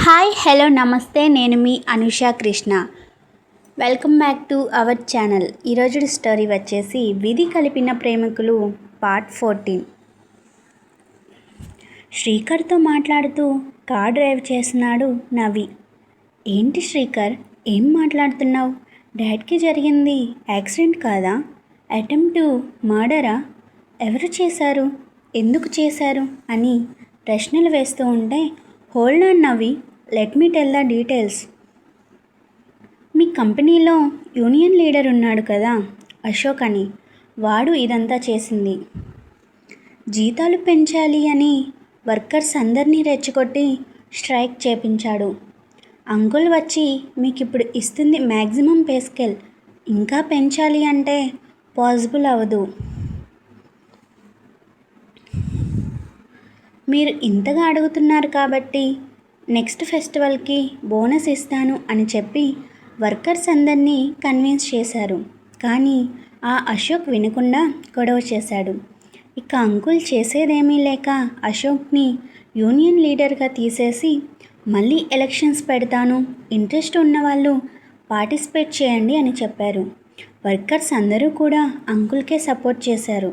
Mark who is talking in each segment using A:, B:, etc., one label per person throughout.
A: Hi hello నమస్తే. నేను మీ Anusha Krishna. Welcome back to our channel. ఈరోజు స్టోరీ వచ్చేసి విధి కలిపిన ప్రేమికులు పార్ట్ ఫోర్టీన్. శ్రీకర్తో మాట్లాడుతూ కార్ డ్రైవ్ చేస్తున్నాడు నవి. ఏంటి శ్రీకర్? ఏం మాట్లాడుతున్నావు? డాడ్కి జరిగింది యాక్సిడెంట్ కాదా? అటెంప్ట్ మర్డరా? ఎవరు చేశారు? ఎందుకు చేశారు? అని ప్రశ్నలు వేస్తూ ఉంటే hold on Navi let me tell the details మీ కంపెనీలో యూనియన్ లీడర్ ఉన్నాడు కదా అశోక్ అని. వాడు ఇదంతా చేసింది. జీతాలు పెంచాలి అని వర్కర్స్ అందరినీ రెచ్చగొట్టి స్ట్రైక్ చేపించాడు. అంకుల్ వచ్చి మీకు ఇప్పుడు ఇస్తుంది మ్యాక్సిమం పే స్కేల్. ఇంకా పెంచాలి అంటే పాసిబుల్ అవ్వదు. మీరు ఇంతగా అడుగుతున్నారు కాబట్టి నెక్స్ట్ ఫెస్టివల్కి బోనస్ ఇస్తాను అని చెప్పి వర్కర్స్ అందరినీ కన్విన్స్ చేశారు. కానీ ఆ అశోక్ వినకుండా గొడవ చేశాడు. ఇక అంకుల్ చేసేదేమీ లేక అశోక్ని యూనియన్ లీడర్గా తీసేసి మళ్ళీ ఎలక్షన్స్ పెడతాను ఇంట్రెస్ట్ ఉన్నవాళ్ళు పార్టిసిపేట్ చేయండి అని చెప్పారు. వర్కర్స్ అందరూ కూడా అంకుల్కే సపోర్ట్ చేశారు.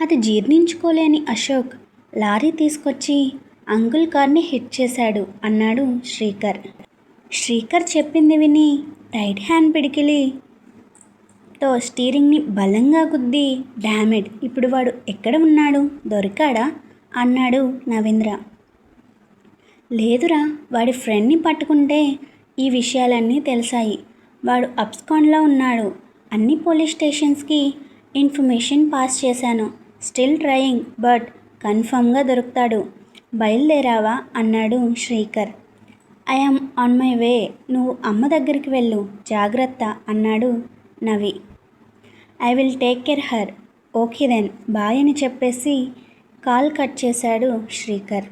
A: అది జీర్ణించుకోలేని అశోక్ లారీ తీసుకొచ్చి అంకుల్ కార్ని హిట్ చేశాడు అన్నాడు శ్రీకర్. శ్రీకర్ చెప్పింది విని రైట్ హ్యాండ్ పిడికిలి. తో స్టీరింగ్ని బలంగా గుద్ది డామెడ్ ఇప్పుడు వాడు ఎక్కడ ఉన్నాడు? దొరికాడా? అన్నాడు నవీంద్ర. లేదురా వాడి ఫ్రెండ్ని పట్టుకుంటే ఈ విషయాలన్నీ తెలిసాయి. వాడు అప్స్కాన్లో ఉన్నాడు. అన్ని పోలీస్ స్టేషన్స్కి ఇన్ఫర్మేషన్ పాస్ చేశాను. స్టిల్ ట్రయింగ్ బట్ కన్ఫర్మ్గా దొరుకుతాడు. బయలుదేరావా? అన్నాడు Srikar. I'm on my way నువ్వు అమ్మ దగ్గరికి వెళ్ళు. జాగ్రత్త అన్నాడు Navi. I will take care her okay then bye అని చెప్పేసి కాల్ కట్ చేశాడు శ్రీకర్.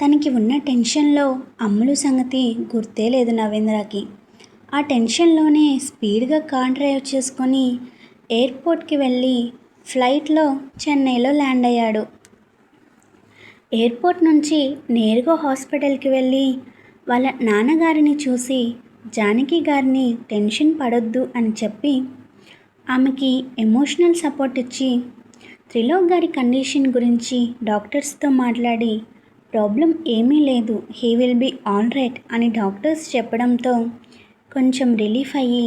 A: తనకి ఉన్న టెన్షన్లో అమ్ములు సంగతి గుర్తే లేదు నవేంద్రకి. ఆ టెన్షన్లోనే స్పీడ్గా కార్ డ్రైవ్ చేసుకొని ఎయిర్పోర్ట్కి వెళ్ళి ఫ్లైట్లో చెన్నైలో ల్యాండ్ అయ్యాడు. ఎయిర్పోర్ట్ నుంచి నేరుగా హాస్పిటల్కి వెళ్ళి వాళ్ళ నాన్నగారిని చూసి జానకి గారిని టెన్షన్ పడొద్దు అని చెప్పి ఆమెకి ఎమోషనల్ సపోర్ట్ ఇచ్చి త్రిలోక్ గారి కండిషన్ గురించి డాక్టర్స్తో మాట్లాడి ప్రాబ్లం ఏమీ లేదు he will be all right అని డాక్టర్స్ చెప్పడంతో కొంచెం రిలీఫ్ అయ్యి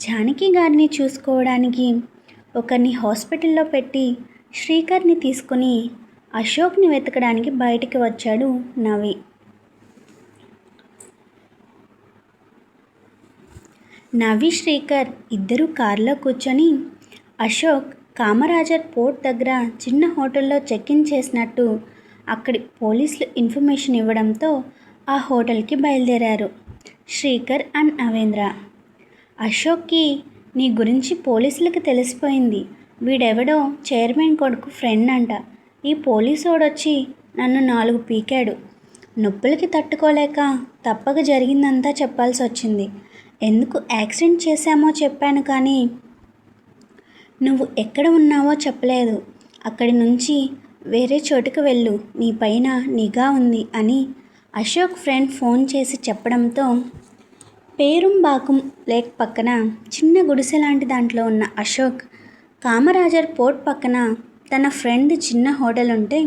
A: జానకి గారిని చూసుకోవడానికి ఒకరిని హాస్పిటల్లో పెట్టి శ్రీకర్ని తీసుకుని అశోక్ని వెతకడానికి బయటికి వచ్చాడు నవి. నవి శ్రీకర్ ఇద్దరు కారులో కూర్చొని అశోక్ కామరాజర్ పోర్ట్ దగ్గర చిన్న హోటల్లో చెక్ ఇన్ చేసినట్టు అక్కడి పోలీసులు ఇన్ఫర్మేషన్ ఇవ్వడంతో ఆ హోటల్కి బయలుదేరారు శ్రీకర్ అండ్ నవేంద్ర. అశోక్కి నీ గురించి పోలీసులకు తెలిసిపోయింది. వీడెవడో చైర్మన్ కొడుకు ఫ్రెండ్ అంట. ఈ పోలీసోడొచ్చి నన్ను నాలుగు పీకాడు. నొప్పులకి తట్టుకోలేక తప్పక జరిగిందంతా చెప్పాల్సి వచ్చింది ఎందుకు యాక్సిడెంట్ చేశామో చెప్పాను కానీ నువ్వు ఎక్కడ ఉన్నావో చెప్పలేదు. అక్కడి నుంచి వేరే చోటుకు వెళ్ళు. నీ పైన నిఘా ఉంది అని అశోక్ ఫ్రెండ్ ఫోన్ చేసి చెప్పడంతో పేరుంబాకం లేక్ పక్కన చిన్న గుడిసె లాంటి దాంట్లో ఉన్న అశోక్ కామరాజర్ పోర్ట్ పక్కన తన ఫ్రెండ్ చిన్న హోటల్ ఉంటే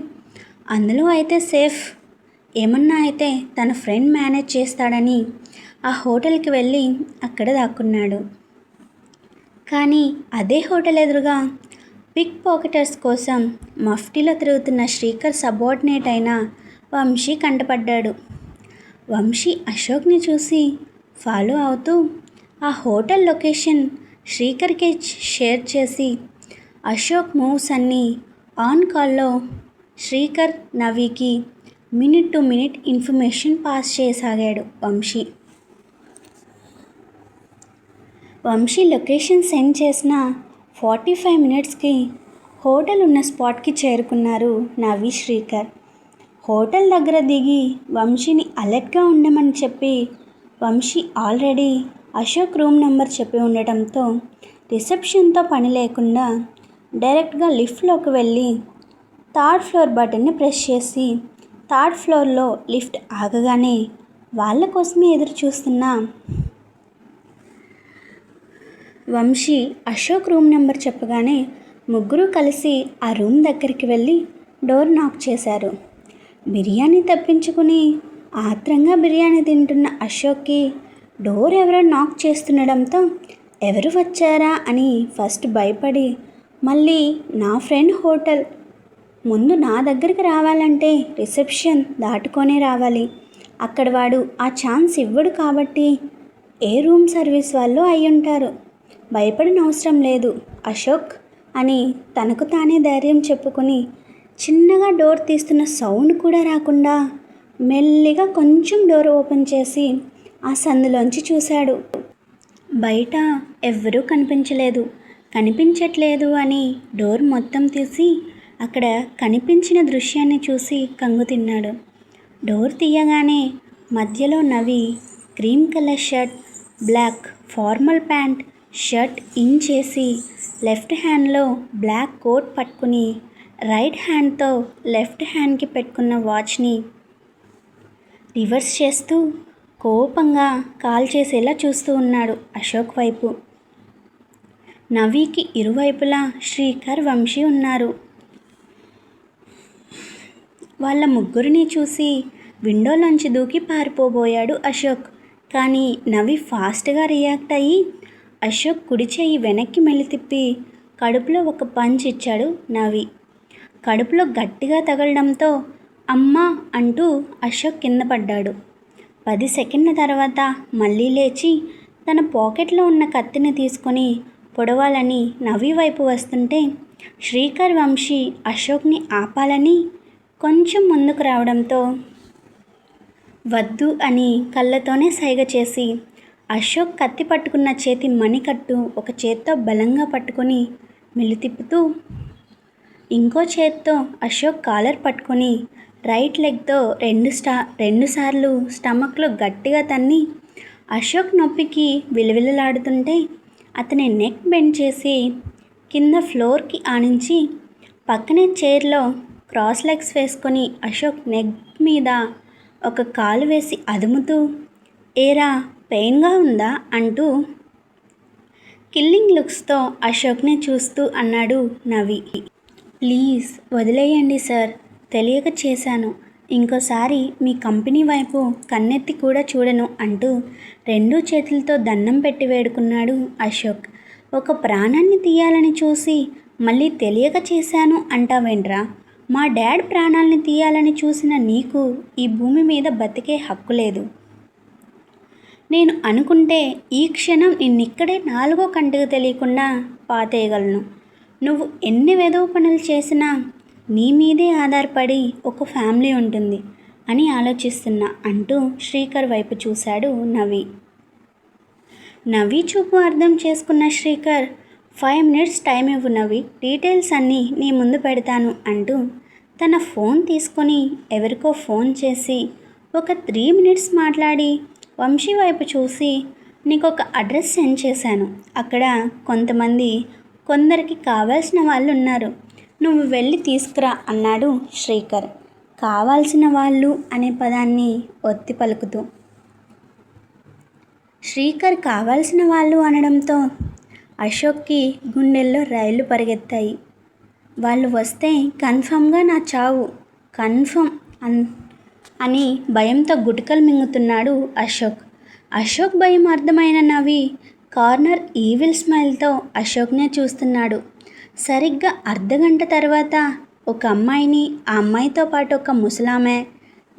A: అందులో అయితే సేఫ్. ఏమన్నా అయితే తన ఫ్రెండ్ మేనేజ్ చేస్తాడని ఆ హోటల్కి వెళ్ళి అక్కడ దాక్కున్నాడు. కానీ అదే హోటల్ ఎదురుగా పిక్ పాకెటర్స్ కోసం మఫ్టీలో తిరుగుతున్న శ్రీకర్ సబార్డినేట్ అయిన వంశీ కంటపడ్డాడు. వంశీ అశోక్ని చూసి ఫాలో అవుతూ ఆ హోటల్ లొకేషన్ శ్రీకర్కి షేర్ చేసి అశోక్ మూవ్స్ అన్నీ ఆన్ కాల్లో Srikar నవికి minute to minute information pass చేయసాగాడు Vamsi. Vamsi location send చేసిన ఫార్టీ ఫైవ్ మినిట్స్కి హోటల్ ఉన్న స్పాట్కి చేరుకున్నారు నవి శ్రీకర్. హోటల్ దగ్గర దిగి వంశీని అలర్ట్గా ఉండమని చెప్పి Vamshi already Ashok room number చెప్పి ఉండటంతో రిసెప్షన్తో పని లేకుండా డైరెక్ట్గా లిఫ్ట్లోకి వెళ్ళి థర్డ్ ఫ్లోర్ బటన్ని ప్రెస్ చేసి థర్డ్ ఫ్లోర్లో లిఫ్ట్ ఆగగానే వాళ్ళ కోసమే ఎదురు చూస్తున్న వంశీ అశోక్ రూమ్ నెంబర్ చెప్పగానే ముగ్గురు కలిసి ఆ రూమ్ దగ్గరికి వెళ్ళి డోర్ నాక్ చేశారు. బిర్యానీ తప్పించుకుని ఆత్రంగా బిర్యానీ తింటున్న అశోక్కి డోర్ ఎవరో నాక్ చేస్తుండడంతో ఎవరు వచ్చారా? అని ఫస్ట్ భయపడి మళ్ళీ నా ఫ్రెండ్ హోటల్. ముందు నా దగ్గరికి రావాలంటే రిసెప్షన్ దాటుకొనే రావాలి. అక్కడ వాడు ఆ ఛాన్స్ ఇవ్వడు కాబట్టి ఏ రూమ్ సర్వీస్ వాళ్ళు అయ్యుంటారు భయపడిన అవసరం లేదు. అశోక్ అని తనకు తానే ధైర్యం చెప్పుకొని చిన్నగా డోర్ తీస్తున్న సౌండ్ కూడా రాకుండా మెల్లిగా కొంచెం డోర్ ఓపెన్ చేసి ఆ సందులోంచి చూశాడు. బయట ఎవ్వరూ కనిపించలేదు. కనిపించట్లేదు అని డోర్ మొత్తం తీసి అక్కడ కనిపించిన దృశ్యాన్ని చూసి కంగు తిన్నాడు. డోర్ తీయగానే మధ్యలో Navi cream colour shirt black formal pant shirt in చేసి లెఫ్ట్ హ్యాండ్లో బ్లాక్ కోట్ పట్టుకుని రైట్ హ్యాండ్తో లెఫ్ట్ హ్యాండ్కి పెట్టుకున్న వాచ్ని రివర్స్ చేస్తూ కోపంగా కాల్ చేసేలా చూస్తూ ఉన్నాడు అశోక్ వైపు. నవీకి ఇరువైపులా శ్రీకర్ వంశీ ఉన్నారు. వాళ్ళ ముగ్గురిని చూసి విండోలోంచి దూకి పారిపోబోయాడు అశోక్. కానీ నవి ఫాస్ట్గా రియాక్ట్ అయ్యి అశోక్ కుడి చేయి వెనక్కి మెలితిప్పి కడుపులో ఒక పంచ్ ఇచ్చాడు నవి. కడుపులో గట్టిగా తగలడంతో అమ్మా అంటూ అశోక్ కింద పడ్డాడు. పది సెకండ్ల తర్వాత మళ్ళీ లేచి తన పాకెట్లో ఉన్న కత్తిని తీసుకొని పొడవాలని నవి వైపు వస్తుంటే శ్రీకర్ వంశీ అశోక్ని ఆపాలని కొంచెం ముందుకు రావడంతో వద్దు అని కళ్ళతోనే సైగ చేసి అశోక్ కత్తి పట్టుకున్న చేతి మణికట్టు ఒక చేత్తో బలంగా పట్టుకొని మెల్లి ఇంకో చేత్తో అశోక్ కాలర్ పట్టుకొని రైట్ లెగ్తో రెండు స్టా రెండుసార్లు స్టమక్లో గట్టిగా తన్ని అశోక్ నొప్పికి విలవిలలాడుతుంటే అతని నెక్ బెండ్ చేసి కింద ఫ్లోర్కి ఆనించి పక్కనే చైర్లో క్రాస్ లెగ్స్ వేసుకొని అశోక్ నెక్ మీద ఒక కాలు వేసి అదుముతూ ఏరా పెయిన్గా ఉందా? అంటూ కిల్లింగ్ లుక్స్తో అశోక్ని చూస్తూ అన్నాడు నవి. ప్లీజ్ వదిలేయండి సార్ తెలియక చేశాను. ఇంకోసారి మీ కంపెనీ వైపు కన్నెత్తి కూడా చూడను అంటూ రెండు చేతులతో దండం పెట్టి వేడుకున్నాడు అశోక్. ఒక ప్రాణాన్ని తీయాలని చూసి మళ్ళీ తెలియక చేశాను అంటావేంట్రా? మా డాడ్ ప్రాణాలని తీయాలని చూసిన నీకు ఈ భూమి మీద బతికే హక్కు లేదు. నేను అనుకుంటే ఈ క్షణం నిన్నిక్కడే నాలుగో కంటికి తెలియకుండా పాతేయగలను. నువ్వు ఎన్ని వెధవ పనులు చేసినా నీ మీదే ఆధారపడి ఒక ఫ్యామిలీ ఉంటుంది అని ఆలోచిస్తున్నా అంటూ శ్రీకర్ వైపు చూశాడు నవి. నవి చూపు అర్థం చేసుకున్న శ్రీకర్ ఫైవ్ మినిట్స్ టైం ఇవ్వు నవి డీటెయిల్స్ అన్నీ నీ ముందు పెడతాను అంటూ తన ఫోన్ తీసుకొని ఎవరికో ఫోన్ చేసి ఒక త్రీ మినిట్స్ మాట్లాడి వంశీ వైపు చూసి నీకు ఒక అడ్రస్ సెండ్ చేశాను. అక్కడ కొంతమంది కొందరికి కావాల్సిన వాళ్ళు ఉన్నారు నువ్వు వెళ్ళి తీసుకురా అన్నాడు శ్రీకర్. కావాల్సిన వాళ్ళు అనే పదాన్ని ఒత్తి పలుకుతూ. శ్రీకర్ కావాల్సిన వాళ్ళు అనడంతో అశోక్కి గుండెల్లో రైళ్ళు పరిగెత్తాయి. వాళ్ళు వస్తే కన్ఫామ్గా నా చావు కన్ఫర్మ్ అన్ అని భయంతో గుటకలు మింగుతున్నాడు అశోక్. అశోక్ భయం అర్థమైన నవి కార్నర్ ఈవిల్ స్మైల్తో అశోక్నే చూస్తున్నాడు. సరిగ్గా అర్ధగంట తర్వాత ఒక అమ్మాయిని ఆ అమ్మాయితో పాటు ఒక ముసలామె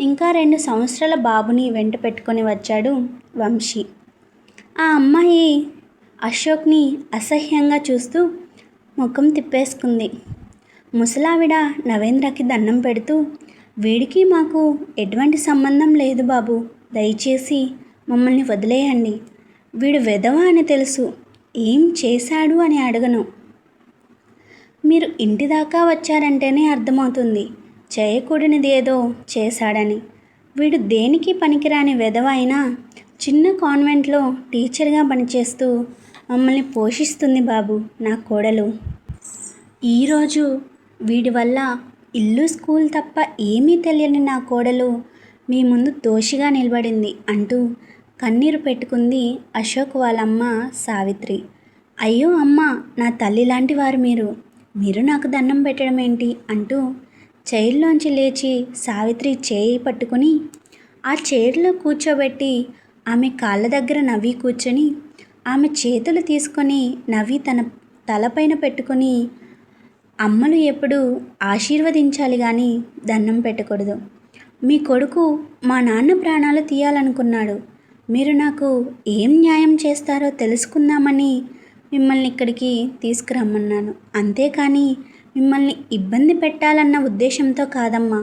A: ఇంకా రెండు సంవత్సరాల బాబుని వెంట పెట్టుకొని వచ్చాడు వంశీ. ఆ అమ్మాయి అశోక్ని అసహ్యంగా చూస్తూ ముఖం తిప్పేసుకుంది. ముసలావిడ నవేంద్రకి దండం పెడుతూ వీడికి మాకు ఎటువంటి సంబంధం లేదు బాబు. దయచేసి మమ్మల్ని వదిలేయండి. వీడు వెధవ అని తెలుసు. ఏం చేశాడు అని అడగను. మీరు ఇంటి దాకా వచ్చారంటేనే అర్థమవుతుంది. చేయకూడనిది ఏదో చేశాడని. వీడు దేనికి పనికిరాని వెధవ అయినా చిన్న కాన్వెంట్లో టీచర్గా పనిచేస్తూ మమ్మల్ని పోషిస్తుంది బాబు నా కోడలు. ఈరోజు వీడి వల్ల ఇల్లు స్కూల్ తప్ప ఏమీ తెలియని నా కోడలు మీ ముందు దోషిగా నిలబడింది అంటూ కన్నీరు పెట్టుకుంది అశోక్ వాళ్ళమ్మ సావిత్రి. అయ్యో అమ్మ నా తల్లి లాంటి వారు మీరు. మీరు నాకు దండం పెట్టడం ఏంటి? అంటూ చైర్లోంచి లేచి సావిత్రి చేయి పట్టుకుని ఆ చైర్లో కూర్చోబెట్టి ఆమె కాళ్ళ దగ్గర నవ్వి కూర్చొని ఆమె చేతులు తీసుకొని నవ్వి తన తలపైన పెట్టుకొని అమ్మలు ఎప్పుడు ఆశీర్వదించాలి కానీ దండం పెట్టకూడదు. మీ కొడుకు మా నాన్న ప్రాణాలు తీయాలనుకున్నాడు. మీరు నాకు ఏం న్యాయం చేస్తారో తెలుసుకుందామని మిమ్మల్ని ఇక్కడికి తీసుకురమ్మన్నాను. అంతేకాని మిమ్మల్ని ఇబ్బంది పెట్టాలన్న ఉద్దేశంతో కాదమ్మా.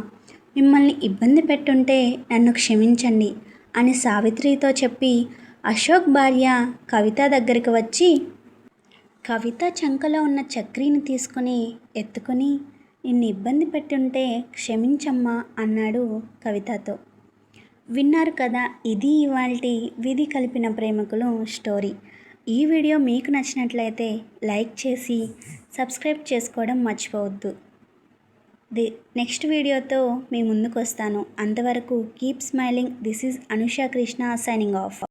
A: మిమ్మల్ని ఇబ్బంది పెట్టుంటే నన్ను క్షమించండి అని సావిత్రితో చెప్పి అశోక్ భార్య కవిత దగ్గరికి వచ్చి కవిత చంకలో ఉన్న చక్రీని తీసుకొని ఎత్తుకొని నిన్ను ఇబ్బంది పెట్టుంటే క్షమించమ్మా అన్నాడు కవితతో. విన్నారు కదా ఇది ఇవాల్టి విధి కలిపిన ప్రేమికులు స్టోరీ. ఈ వీడియో మీకు నచ్చినట్లయితే లైక్ చేసి సబ్స్క్రైబ్ చేసుకోవడం మర్చిపోవద్దు. ది నెక్స్ట్ వీడియోతో మీ ముందుకు వస్తాను అంతవరకు keep smiling. This is Anusha Krishna signing off.